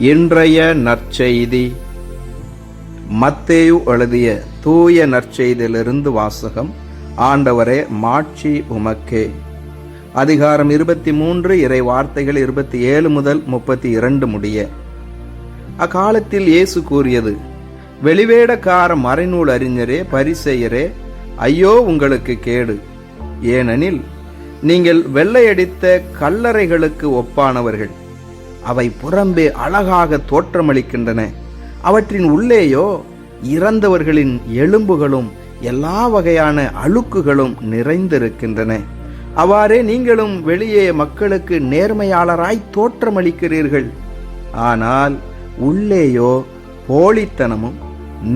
இன்றைய நற்செய்தி. மத்தேயு எழுதிய தூய நற்செய்தியிலிருந்து வாசகம் ஆண்டவரே மாட்சி உமக்கே. அதிகாரம் இருபத்தி மூன்று இறை வார்த்தைகள் இருபத்தி ஏழு முதல் முப்பத்தி இரண்டு முடிய. அக்காலத்தில் இயேசு கூறியது வெளிவேடக்கார மறைநூல் அறிஞரே பரிசெயரே ஐயோ உங்களுக்கு கேடு. ஏனெனில் நீங்கள் வெள்ளையடித்த கல்லறைகளுக்கு ஒப்பானவர்கள். அவை புறம்பே அழகாக தோற்றமளிக்கின்றன. அவற்றின் உள்ளேயோ இறந்தவர்களின் எலும்புகளும் எல்லா வகையான அழுக்குகளும் நிறைந்திருக்கின்றன. அவ்வாறே நீங்களும் வெளியே மக்களுக்கு நேர்மையாளராய் தோற்றமளிக்கிறீர்கள். ஆனால் உள்ளேயோ போலித்தனமும்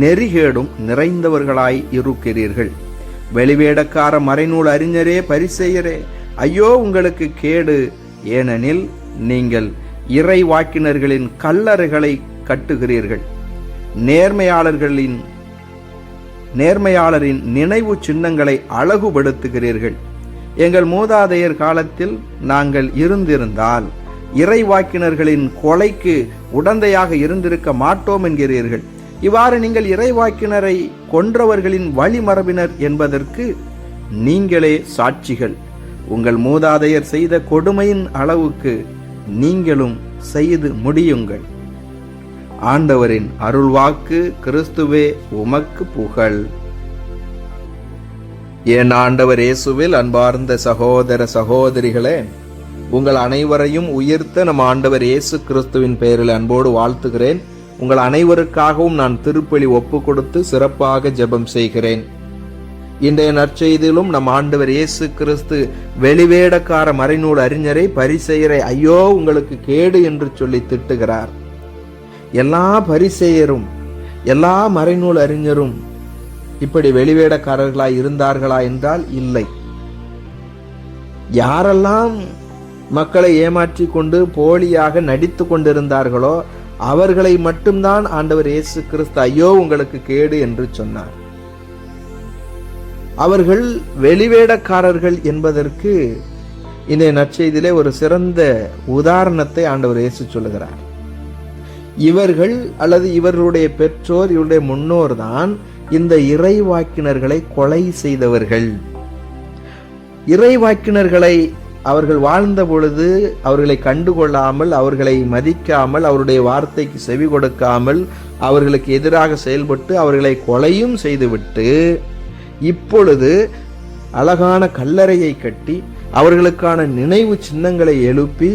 நெறிகேடும் நிறைந்தவர்களாய் இருக்கிறீர்கள். வெளிவேடக்கார மறைநூல் அறிஞரே பரிசெயரே ஐயோ உங்களுக்கு கேடு. ஏனெனில் நீங்கள் இறை வாக்கினர்களின் கல்லறைகளை கட்டுகிறீர்கள். நேர்மையாளர்களின் நேர்மையாளரின் நினைவு சின்னங்களை அழகுபடுத்துகிறீர்கள். எங்கள் மூதாதையர் காலத்தில் நாங்கள் இருந்திருந்தால் இறைவாக்கினர்களின் கொலைக்கு உடந்தையாக இருந்திருக்க மாட்டோம் என்கிறீர்கள். இவ்வாறு நீங்கள் இறைவாக்கினரை கொன்றவர்களின் வழிமரபினர் என்பதற்கு நீங்களே சாட்சிகள். உங்கள் மூதாதையர் செய்த கொடுமையின் அளவுக்கு நீங்களும் செய்து முடியுங்கள். ஆண்டவரின் அருள்வாக்கு கிறிஸ்துவே உமக்கு புகழ். என் ஆண்டவர் இயேசுவில் அன்பார்ந்த சகோதர சகோதரிகளே உங்கள் அனைவரையும் உயர்த்த நம் ஆண்டவர் இயேசு கிறிஸ்துவின் பெயரில் அன்போடு வாழ்த்துகிறேன். உங்கள் அனைவருக்காகவும் நான் திருப்பலி ஒப்பு கொடுத்து சிறப்பாக ஜெபம் செய்கிறேன். இன்றைய நற்செய்தியிலும் நம் ஆண்டவர் இயேசு கிறிஸ்து வெளிவேடக்கார மறைநூல் அறிஞரை பரிசெயரை ஐயோ உங்களுக்கு கேடு என்று சொல்லி திட்டுகிறார். எல்லா பரிசெயரும் எல்லா மறைநூல் அறிஞரும் இப்படி வெளிவேடக்காரர்களாய் இருந்தார்களா என்றால் இல்லை. யாரெல்லாம் மக்களை ஏமாற்றி கொண்டு போலியாக நடித்து கொண்டிருந்தார்களோ அவர்களை மட்டும்தான் ஆண்டவர் இயேசு கிறிஸ்து ஐயோ உங்களுக்கு கேடு என்று சொன்னார். அவர்கள் வெளிவேடக்காரர்கள் என்பதற்கு இந்த நற்செய்தியிலே ஒரு சிறந்த உதாரணத்தை ஆண்டவர் இயேசு சொல்லுகிறார். இவர்கள் அல்லது இவர்களுடைய பெற்றோர் இவருடைய முன்னோர் தான் இந்த இறைவாக்கினர்களை கொலை செய்தவர்கள். இறைவாக்கினர்களை அவர்கள் வாழ்ந்த பொழுது அவர்களை கண்டுகொள்ளாமல் அவர்களை மதிக்காமல் அவருடைய வார்த்தைக்கு செவி கொடுக்காமல் அவர்களுக்கு எதிராக செயல்பட்டு அவர்களை கொலையும் செய்துவிட்டு இப்பொழுது அழகான கல்லறையை கட்டி அவர்களுக்கான நினைவு சின்னங்களை எழுப்பி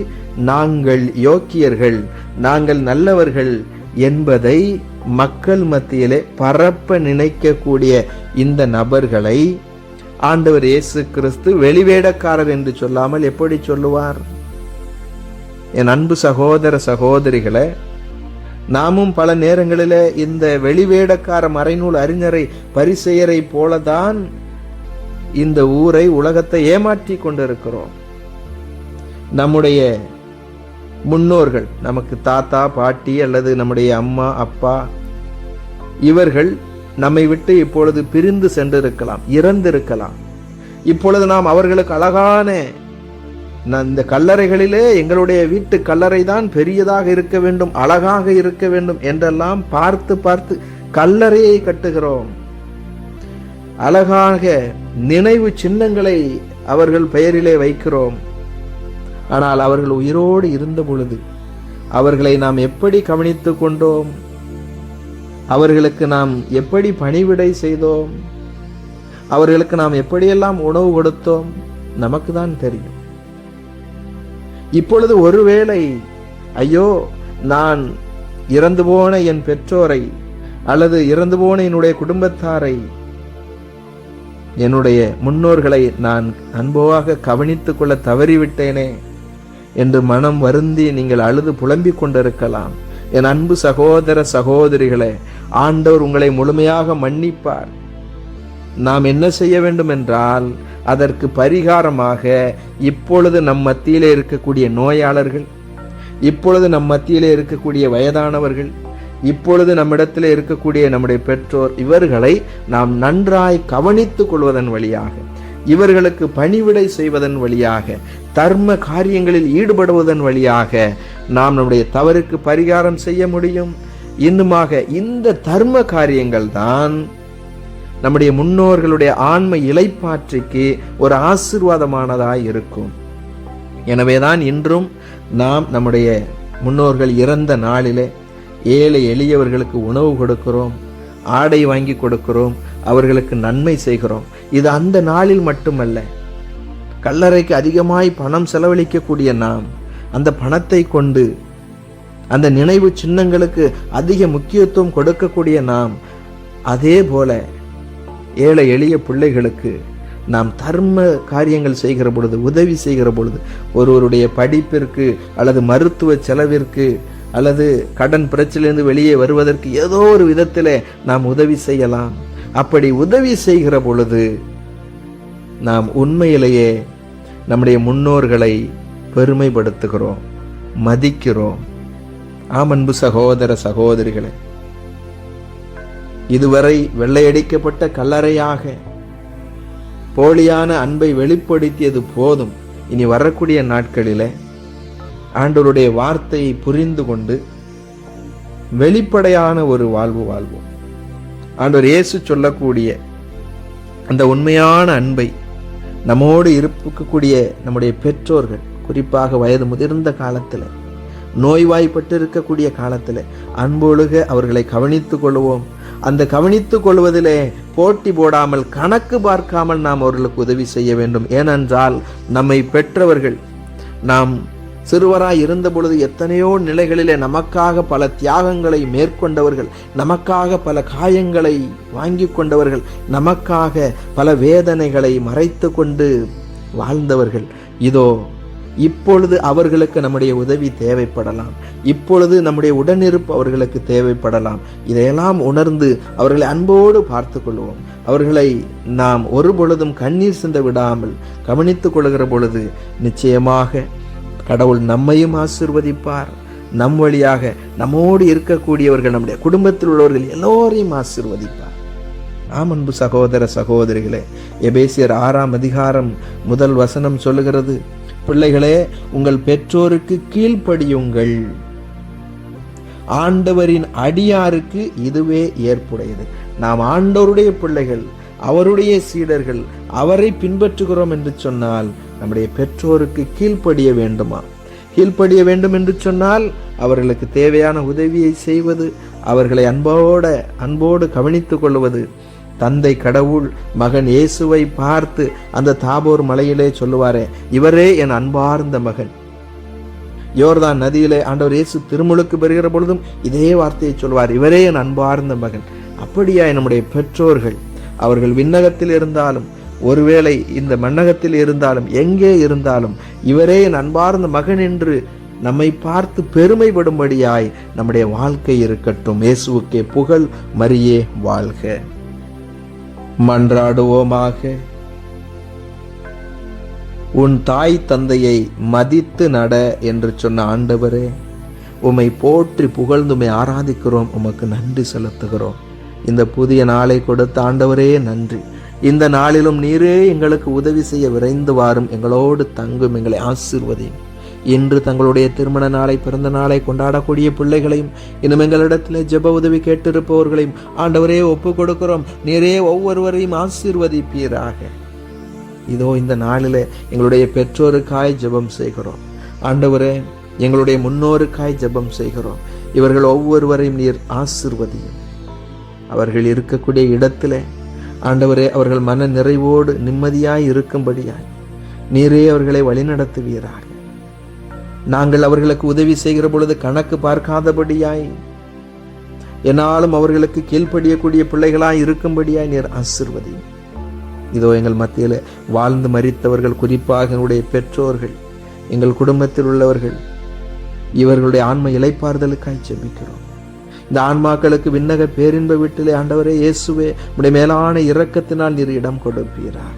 நாங்கள் யோக்கியர்கள் நாங்கள் நல்லவர்கள் என்பதை மக்கள் மத்தியிலே பரப்ப நினைக்கக்கூடிய இந்த நபர்களை ஆண்டவர் இயேசு கிறிஸ்து வெளிவேடக்காரர் என்று சொல்லாமல் எப்படி சொல்லுவார்? என் அன்பு சகோதர சகோதரிகளை நாமும் பல நேரங்களில் இந்த வெளிவேடக்கார மறைநூல் அறிஞரை பரிசெயரை போலதான் இந்த ஊரை உலகத்தை ஏமாற்றி கொண்டிருக்கிறோம். நம்முடைய முன்னோர்கள் நமக்கு தாத்தா பாட்டி அல்லது நம்முடைய அம்மா அப்பா இவர்கள் நம்மை விட்டு இப்பொழுது பிரிந்து சென்றிருக்கலாம் இறந்திருக்கலாம். இப்பொழுது நாம் அவர்களுக்கு அழகான இந்த கல்லறைகளிலே எங்களுடைய வீட்டு கல்லறை தான் பெரியதாக இருக்க வேண்டும் அழகாக இருக்க வேண்டும் என்றெல்லாம் பார்த்து பார்த்து கல்லறையை கட்டுகிறோம். அழகாக நினைவு சின்னங்களை அவர்கள் பெயரிலே வைக்கிறோம். ஆனால் அவர்கள் உயிரோடு இருந்த பொழுது அவர்களை நாம் எப்படி கவனித்து கொண்டோம்? அவர்களுக்கு நாம் எப்படி பணிவிடை செய்தோம்? அவர்களுக்கு நாம் எப்படியெல்லாம் உணவு கொடுத்தோம்? நமக்கு தான் தெரியும். இப்பொழுது ஒருவேளை ஐயோ நான் இறந்து போன என் பெற்றோரை அல்லது இறந்து போன என்னுடைய குடும்பத்தாரை என்னுடைய முன்னோர்களை நான் அன்போவாக கவனித்துக் கொள்ள தவறிவிட்டேனே என்று மனம் வருந்தி நீங்கள் அழுது புலம்பிக் கொண்டிருக்கலாம். என் அன்பு சகோதர சகோதரிகளே ஆண்டவர் உங்களை முழுமையாக மன்னிப்பார். நாம் என்ன செய்ய வேண்டும் என்றால் அதற்கு பரிகாரமாக இப்பொழுது நம் மத்தியில் இருக்கக்கூடிய நோயாளர்கள் இப்பொழுது நம் மத்தியில் இருக்கக்கூடிய வயதானவர்கள் இப்பொழுது நம்மிடத்தில் இருக்கக்கூடிய நம்முடைய பெற்றோர் இவர்களை நாம் நன்றாய் கவனித்துக் கொள்வதன் வழியாக இவர்களுக்கு பணிவிடை செய்வதன் வழியாக தர்ம காரியங்களில் ஈடுபடுவதன் வழியாக நாம் நம்முடைய தவறுக்கு பரிகாரம் செய்ய முடியும். இன்னுமாக இந்த தர்ம காரியங்கள் தான் நம்முடைய முன்னோர்களுடைய ஆன்ம இலைப்பாற்றிக்கு ஒரு ஆசிர்வாதமானதாய் இருக்கும். எனவேதான் இன்றும் நாம் நம்முடைய முன்னோர்கள் இறந்த நாளிலே ஏழை எளியவர்களுக்கு உணவு கொடுக்கிறோம் ஆடை வாங்கி கொடுக்கிறோம் அவர்களுக்கு நன்மை செய்கிறோம். இது அந்த நாளில் மட்டுமல்ல கல்லறைக்கு அதிகமாய் பணம் செலவழிக்கக்கூடிய நாம் அந்த பணத்தை கொண்டு அந்த நினைவு சின்னங்களுக்கு அதிக முக்கியத்துவம் கொடுக்கக்கூடிய நாம் அதே போல ஏழை எளிய பிள்ளைகளுக்கு நாம் தர்ம காரியங்கள் செய்கிற பொழுது உதவி செய்கிற பொழுது ஒருவருடைய படிப்பிற்கு அல்லது மருத்துவ செலவிற்கு அல்லது கடன் பிரச்சனையிலிருந்து வெளியே வருவதற்கு ஏதோ ஒரு விதத்தில் நாம் உதவி செய்யலாம். அப்படி உதவி செய்கிற பொழுது நாம் உண்மையிலேயே நம்முடைய முன்னோர்களை பெருமைப்படுத்துகிறோம் மதிக்கிறோம். ஆமன்பு சகோதர சகோதரிகளை இதுவரை வெள்ளையடிக்கப்பட்ட கல்லறையாக போலியான அன்பை வெளிப்படுத்தியது போதும். இனி வரக்கூடிய நாட்களில் ஆண்டவருடைய வார்த்தையை புரிந்து கொண்டு வெளிப்படையான ஒரு வாழ்வு வாழ்வோம். ஆண்டவர் இயேசு சொல்லக்கூடிய அந்த உண்மையான அன்பை நம்மோடு இருக்கக்கூடிய நம்முடைய பெற்றோர்கள் குறிப்பாக வயது முதிர்ந்த காலத்தில் நோய்வாய்ப்பட்டு இருக்கக்கூடிய காலத்தில் அன்பொழுக அவர்களை கவனித்துக் கொள்வோம். அந்த கவனித்துக் கொள்வதிலே போட்டி போடாமல் கணக்கு பார்க்காமல் நாம் அவர்களுக்கு உதவி செய்ய வேண்டும். ஏனென்றால் நம்மை பெற்றவர்கள் நாம் சிறுவராய் இருந்த பொழுது எத்தனையோ நிலைகளிலே நமக்காக பல தியாகங்களை மேற்கொண்டவர்கள் நமக்காக பல காயங்களை வாங்கி கொண்டவர்கள் நமக்காக பல வேதனைகளை மறைத்து கொண்டு வாழ்ந்தவர்கள். இதோ இப்பொழுது அவர்களுக்கு நம்முடைய உதவி தேவைப்படலாம். இப்பொழுது நம்முடைய உடனிருப்பு அவர்களுக்கு தேவைப்படலாம். இதையெல்லாம் உணர்ந்து அவர்களை அன்போடு பார்த்து கொள்வோம் அவர்களை நாம் ஒரு பொழுதும் கண்ணீர் சிந்த விடாமல் கவனித்துக் கொள்கிற பொழுது நிச்சயமாக கடவுள் நம்மையும் ஆசிர்வதிப்பார். நம் வழியாக நம்மோடு இருக்கக்கூடியவர்கள் நம்முடைய குடும்பத்தில் உள்ளவர்கள் எல்லோரையும் ஆசிர்வதிப்பார். ஆம் அன்பு சகோதர சகோதரிகளே எபேசியர் ஆறாம் அதிகாரம் முதல் வசனம் சொல்லுகிறது பிள்ளைகளே உங்கள் பெற்றோருக்கு கீழ்ப்படியுங்கள். ஆண்டவரின் அடியாருக்கு இதுவே ஏற்புடையது. நாம் ஆண்டவருடைய பிள்ளைகள் அவருடைய சீடர்கள் அவரை பின்பற்றுகிறோம் என்று சொன்னால் நம்முடைய பெற்றோருக்கு கீழ்ப்படிய வேண்டுமா? கீழ்ப்படிய வேண்டும் என்று சொன்னால் அவர்களுக்கு தேவையான உதவியை செய்வது அவர்களை அன்போட அன்போடு கவனித்துக் கொள்வது தந்தை கடவுள் மகன் இயேசுவை பார்த்து அந்த தாபோர் மலையிலே சொல்லுவாரே இவரே என் அன்பார்ந்த மகன். யோர்தான் நதியிலே ஆண்டவர் இயேசு திருமுழுக்கு பெறுகிற பொழுதும் இதே வார்த்தையை சொல்வார் இவரே என் அன்பார்ந்த மகன். அப்படியா நம்முடைய பெற்றோர்கள் அவர்கள் விண்ணகத்தில் இருந்தாலும் ஒருவேளை இந்த மண்ணகத்தில் இருந்தாலும் எங்கே இருந்தாலும் இவரே என் அன்பார்ந்த மகன் என்று நம்மை பார்த்து பெருமைப்படும்படியாய் நம்முடைய வாழ்க்கை இருக்கட்டும். இயேசுவுக்கே புகழ் மரியே வாழ்க. மன்றாடுவோமாக. உன் தாய் தந்தையை மதித்து நட என்று சொன்ன ஆண்டவரே உம்மை போற்றி புகழ்ந்துமை ஆராதிக்கிறோம் உமக்கு நன்றி செலுத்துகிறோம். இந்த புதிய நாளை கொடுத்த ஆண்டவரே நன்றி. இந்த நாளிலும் நீரே எங்களுக்கு உதவி செய்ய விரைந்து வாரும். எங்களோடு தங்கும் எங்களை ஆசிர்வதையும். இன்று தங்களுடைய திருமண நாளை பிறந்த நாளை கொண்டாடக்கூடிய பிள்ளைகளையும் இன்னும் எங்களிடத்தில் ஜெப உதவி கேட்டிருப்பவர்களையும் ஆண்டவரே ஒப்பு கொடுக்கிறோம் நீரே ஒவ்வொருவரையும் ஆசீர்வதிப்பீராக. இதோ இந்த நாளில் எங்களுடைய பெற்றோருக்காய் ஜெபம் செய்கிறோம். ஆண்டவரே எங்களுடைய முன்னோருக்காய் ஜெபம் செய்கிறோம். இவர்கள் ஒவ்வொருவரையும் நீர் ஆசிர்வதியும். அவர்கள் இருக்கக்கூடிய இடத்திலே ஆண்டவரே அவர்கள் மன நிறைவோடு நிம்மதியாய் இருக்கும்படியாய் நீரே அவர்களை வழிநடத்துவீராக. நாங்கள் அவர்களுக்கு உதவி செய்கிற பொழுது கணக்கு பார்க்காதபடியாய். என்னாலும் அவர்களுக்கு கீழ்ப்படியக்கூடிய பிள்ளைகளாய் இருக்கும்படியாய் நீர் ஆசிர்வதி. இதோ எங்கள் மத்தியில் வாழ்ந்து மறித்தவர்கள் குறிப்பாக எங்களுடைய பெற்றோர்கள் எங்கள் குடும்பத்தில் உள்ளவர்கள் இவர்களுடைய ஆன்ம இலைப்பாறுதலுக்காய் ஜெபிக்கிறோம். இந்த ஆன்மாக்களுக்கு விண்ணக பேரின்ப வீட்டிலே ஆண்டவரே இயேசுவே உடைய மேலான இரக்கத்தினால் நீர் இடம் கொடுப்பீராக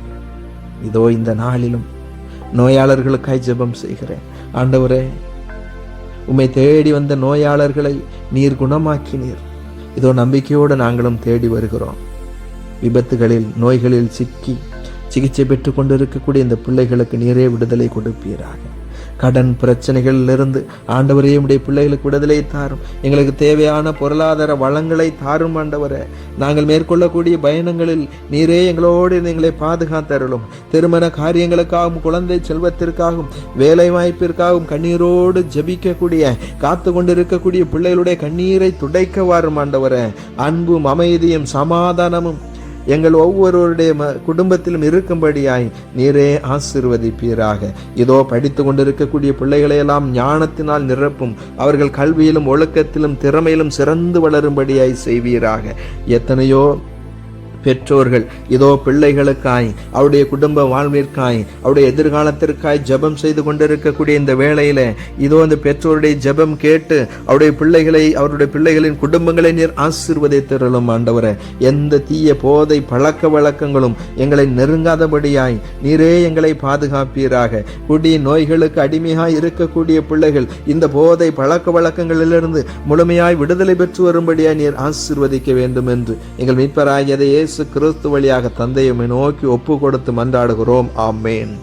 இதோ இந்த நாளிலும் நோயாளர்களுக்காய் ஜெபம் செய்கிறேன். ஆண்டவரே உம்மை தேடி வந்த நோயாளர்களை நீர் குணமாக்கினீர். இதோ நம்பிக்கையோடு நாங்களும் தேடி வருகிறோம். விபத்துகளில் நோய்களில் சிக்கி சிகிச்சை பெற்று கொண்டிருக்கக்கூடிய இந்த பிள்ளைகளுக்கு நீரே விடுதலை கொடுப்பீராக. கடன் பிரச்சனைகளிலிருந்து ஆண்டவரே உடைய பிள்ளைகளுக்கு விடுதலை தாரும். எங்களுக்கு தேவையான பொருளாதார வளங்களை தாரும் ஆண்டவரே. நாங்கள் மேற்கொள்ளக்கூடிய பயணங்களில் நீரே எங்களோடு எங்களை பாதுகாத்தருளும். திருமண காரியங்களுக்காகவும் குழந்தை செல்வத்திற்காகவும் வேலை வாய்ப்பிற்காகவும் கண்ணீரோடு ஜெபிக்கக்கூடிய காத்து கொண்டிருக்கக்கூடிய பிள்ளைகளுடைய கண்ணீரை துடைக்க வாரும் ஆண்டவரே. அன்பும் அமைதியும் சமாதானமும் எங்கள் ஒவ்வொருவருடைய ம- குடும்பத்திலும் இருக்கும்படியாய் நீரே ஆசிர்வதிப்பீராக. இதோ படித்து கொண்டிருக்கக்கூடிய பிள்ளைகளையெல்லாம் ஞானத்தினால் நிரப்பும். அவர்கள் கல்வியிலும் ஒழுக்கத்திலும் திறமையிலும் சிறந்து வளரும்படியாய் செய்வீராக. எத்தனையோ பெற்றோர்கள் இதோ பிள்ளைகளுக்காய் அவருடைய குடும்ப வாழ்விற்காய் அவருடைய எதிர்காலத்திற்காய் ஜெபம் செய்து கொண்டிருக்கக்கூடிய இந்த வேளையில இதோ அந்த பெற்றோருடைய ஜெபம் கேட்டு அவருடைய பிள்ளைகளை அவருடைய பிள்ளைகளின் குடும்பங்களை நீர் ஆசீர்வதித்திரலும் ஆண்டவரே. எந்த தீய போதை பழக்க வழக்கங்களும் எங்களை நெருங்காதபடியாய் நீரே எங்களை பாதுகாப்பீராக. குடி நோய்களுக்கு அடிமையாய் இருக்கக்கூடிய பிள்ளைகள் இந்த போதை பழக்க வழக்கங்களிலிருந்து முழுமையாய் விடுதலை பெற்று வரும்படியாய் நீர் ஆசீர்வதிக்க வேண்டும் என்று எங்கள் மீட்பராகியதையே இயேசு கிறிஸ்து வழியாக தந்தையுமை நோக்கி ஒப்பு கொடுத்து மன்றாடுகிறோம். ஆமேன்.